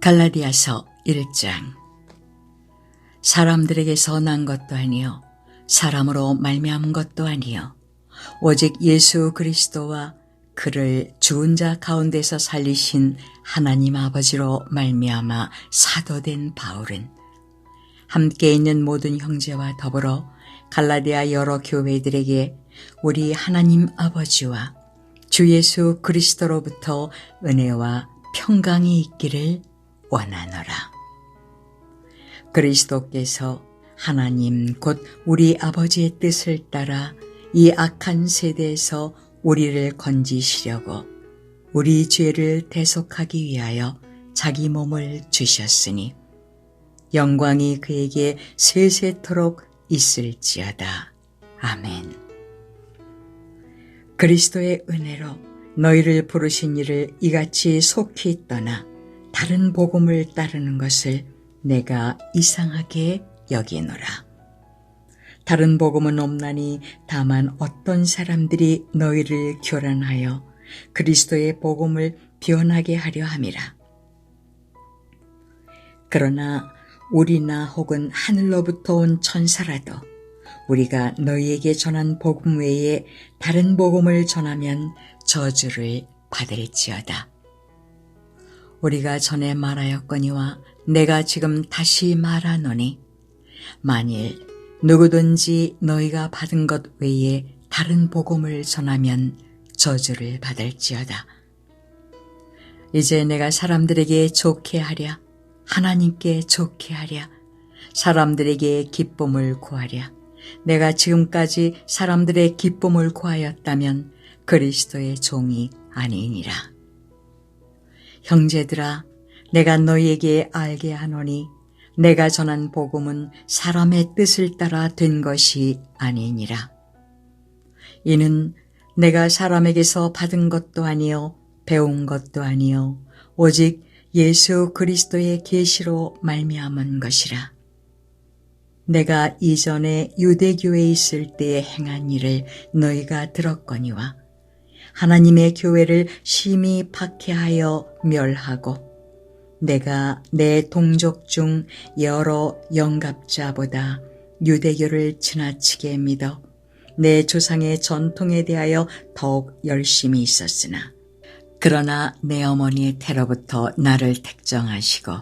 갈라디아서 1장. 사람들에게서 난 것도 아니요 사람으로 말미암은 것도 아니요 오직 예수 그리스도와 그를 죽은 자 가운데서 살리신 하나님 아버지로 말미암아 사도된 바울은 함께 있는 모든 형제와 더불어 갈라디아 여러 교회들에게 우리 하나님 아버지와 주 예수 그리스도로부터 은혜와 평강이 있기를 원하노라. 그리스도께서 하나님 곧 우리 아버지의 뜻을 따라 이 악한 세대에서 우리를 건지시려고 우리 죄를 대속하기 위하여 자기 몸을 주셨으니 영광이 그에게 세세토록 있을지어다. 아멘. 그리스도의 은혜로 너희를 부르신 이를 이같이 속히 떠나 다른 복음을 따르는 것을 내가 이상하게 여기노라. 다른 복음은 없나니 다만 어떤 사람들이 너희를 교란하여 그리스도의 복음을 변하게 하려 함이라. 그러나 우리나 혹은 하늘로부터 온 천사라도 우리가 너희에게 전한 복음 외에 다른 복음을 전하면 저주를 받을지어다. 우리가 전에 말하였거니와 내가 지금 다시 말하노니 만일 누구든지 너희가 받은 것 외에 다른 복음을 전하면 저주를 받을지어다. 이제 내가 사람들에게 좋게 하랴, 하나님께 좋게 하랴, 사람들에게 기쁨을 구하랴. 내가 지금까지 사람들의 기쁨을 구하였다면 그리스도의 종이 아니니라. 형제들아, 내가 너희에게 알게 하노니 내가 전한 복음은 사람의 뜻을 따라 된 것이 아니니라. 이는 내가 사람에게서 받은 것도 아니요 배운 것도 아니요 오직 예수 그리스도의 계시로 말미암은 것이라. 내가 이전에 유대교에 있을 때에 행한 일을 너희가 들었거니와 하나님의 교회를 심히 박해하여 멸하고 내가 내 동족 중 여러 영갑자보다 유대교를 지나치게 믿어 내 조상의 전통에 대하여 더욱 열심히 있었으나 그러나 내 어머니의 태로부터 나를 택정하시고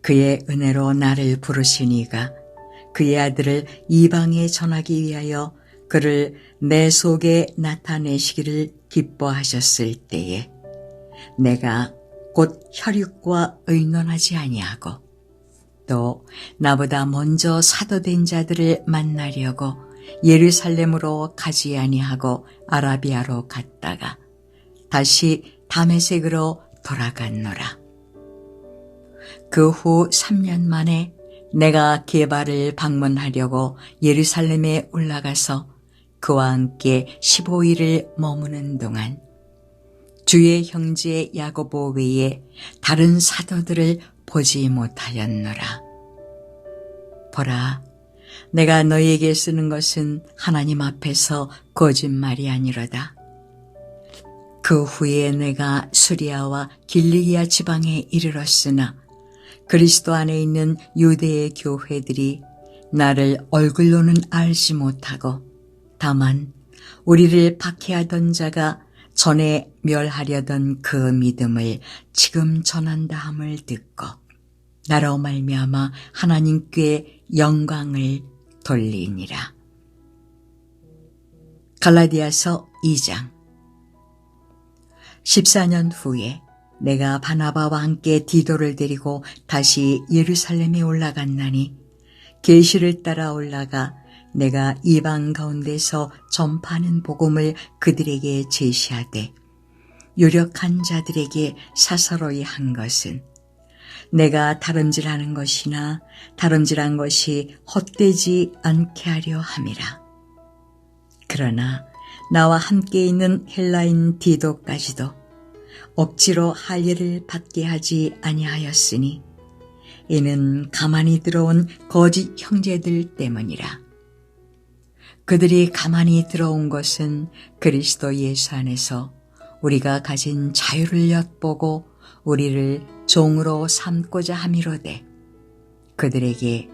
그의 은혜로 나를 부르시니가 그의 아들을 이방에 전하기 위하여 그를 내 속에 나타내시기를 기뻐하셨을 때에 내가 곧 혈육과 의논하지 아니하고 또 나보다 먼저 사도된 자들을 만나려고 예루살렘으로 가지 아니하고 아라비아로 갔다가 다시 다메섹으로 돌아갔노라. 그 후 3년 만에 내가 게바를 방문하려고 예루살렘에 올라가서 그와 함께 15일을 머무는 동안 주의 형제 야고보 외에 다른 사도들을 보지 못하였노라. 보라, 내가 너희에게 쓰는 것은 하나님 앞에서 거짓말이 아니로다. 그 후에 내가 수리아와 길리기아 지방에 이르렀으나 그리스도 안에 있는 유대의 교회들이 나를 얼굴로는 알지 못하고 다만 우리를 박해하던 자가 전에 멸하려던 그 믿음을 지금 전한다 함을 듣고 나로 말미암아 하나님께 영광을 돌리니라. 갈라디아서 2장 14년 후에 내가 바나바와 함께 디도를 데리고 다시 예루살렘에 올라갔나니 계시를 따라 올라가 내가 이방 가운데서 전파하는 복음을 그들에게 제시하되 유력한 자들에게 사서로이 한 것은 내가 다름질하는 것이나 다름질한 것이 헛되지 않게 하려 함이라. 그러나 나와 함께 있는 헬라인 디도까지도 억지로 할 일을 받게 하지 아니하였으니 이는 가만히 들어온 거짓 형제들 때문이라. 그들이 가만히 들어온 것은 그리스도 예수 안에서 우리가 가진 자유를 엿보고 우리를 종으로 삼고자 함이로되 그들에게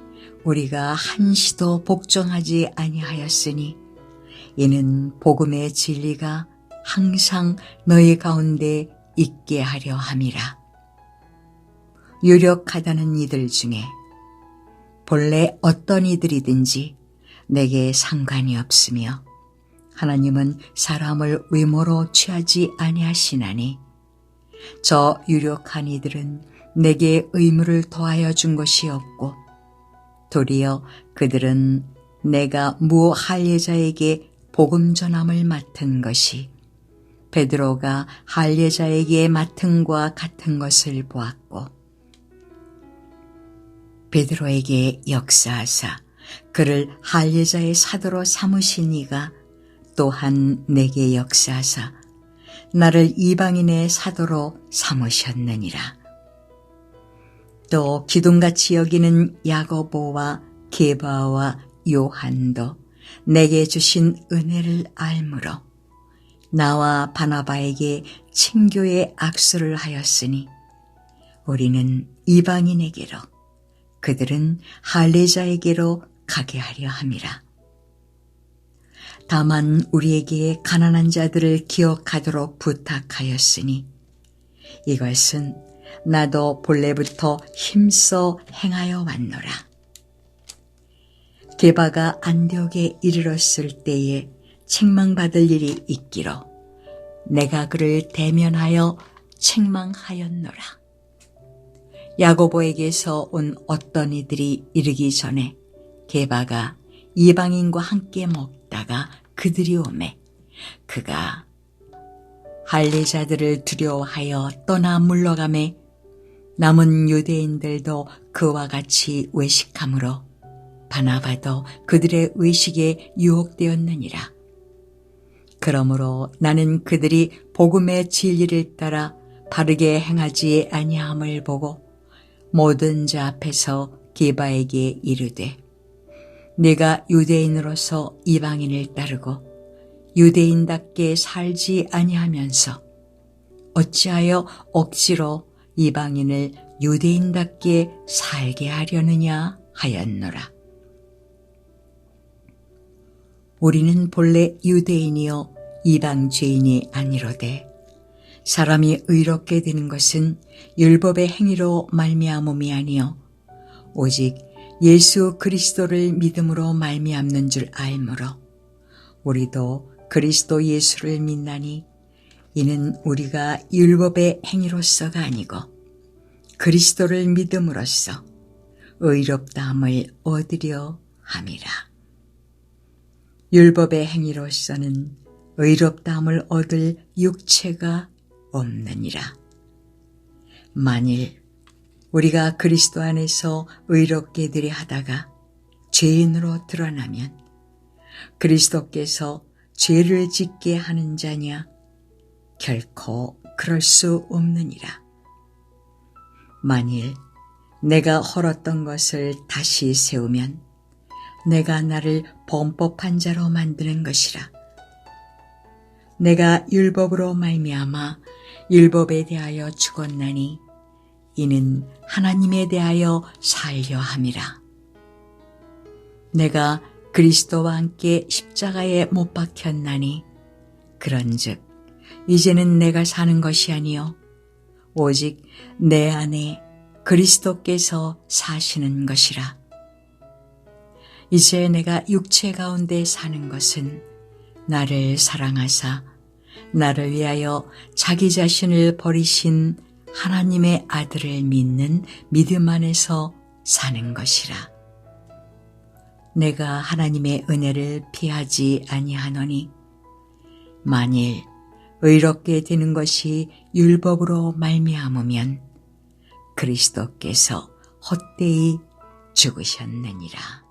우리가 한시도 복종하지 아니하였으니 이는 복음의 진리가 항상 너희 가운데 있게 하려 함이라. 유력하다는 이들 중에 본래 어떤 이들이든지 내게 상관이 없으며 하나님은 사람을 외모로 취하지 아니하시나니 저 유력한 이들은 내게 의무를 더하여 준 것이 없고 도리어 그들은 내가 무 할례자에게 복음 전함을 맡은 것이 베드로가 할례자에게 맡은과 같은 것을 보았고 베드로에게 역사하사 그를 할례자의 사도로 삼으신 이가 또한 내게 역사하사 나를 이방인의 사도로 삼으셨느니라. 또 기둥같이 여기는 야고보와 게바와 요한도 내게 주신 은혜를 알므로 나와 바나바에게 친교의 악수를 하였으니 우리는 이방인에게로 그들은 할례자에게로 가게 하려 함이라. 다만 우리에게 가난한 자들을 기억하도록 부탁하였으니 이것은 나도 본래부터 힘써 행하여 왔노라. 게바가 안디옥에 이르렀을 때에 책망받을 일이 있기로 내가 그를 대면하여 책망하였노라. 야고보에게서 온 어떤 이들이 이르기 전에 게바가 이방인과 함께 먹다가 그들이 오매 그가 할례자들을 두려워하여 떠나 물러가매 남은 유대인들도 그와 같이 외식함으로 바나바도 그들의 의식에 유혹되었느니라. 그러므로 나는 그들이 복음의 진리를 따라 바르게 행하지 아니함을 보고 모든 자 앞에서 기바에게 이르되 내가 유대인으로서 이방인을 따르고 유대인답게 살지 아니하면서 어찌하여 억지로 이방인을 유대인답게 살게 하려느냐 하였노라. 우리는 본래 유대인이요 이방 죄인이 아니로되 사람이 의롭게 되는 것은 율법의 행위로 말미암음이 아니요 오직 예수 그리스도를 믿음으로 말미암는 줄 알므로 우리도 그리스도 예수를 믿나니 이는 우리가 율법의 행위로서가 아니고 그리스도를 믿음으로써 의롭다함을 얻으려 함이라. 율법의 행위로서는 의롭다함을 얻을 육체가 없느니라. 만일 우리가 그리스도 안에서 의롭게 되려 하다가 죄인으로 드러나면 그리스도께서 죄를 짓게 하는 자냐? 결코 그럴 수 없느니라. 만일 내가 헐었던 것을 다시 세우면 내가 나를 범법한 자로 만드는 것이라. 내가 율법으로 말미암아 율법에 대하여 죽었나니 이는 하나님에 대하여 살려 함이라. 내가 그리스도와 함께 십자가에 못 박혔나니 그런즉 이제는 내가 사는 것이 아니요 오직 내 안에 그리스도께서 사시는 것이라. 이제 내가 육체 가운데 사는 것은 나를 사랑하사 나를 위하여 자기 자신을 버리신 하나님의 아들을 믿는 믿음 안에서 사는 것이라. 내가 하나님의 은혜를 피하지 아니하노니 만일 의롭게 되는 것이 율법으로 말미암으면 그리스도께서 헛되이 죽으셨느니라.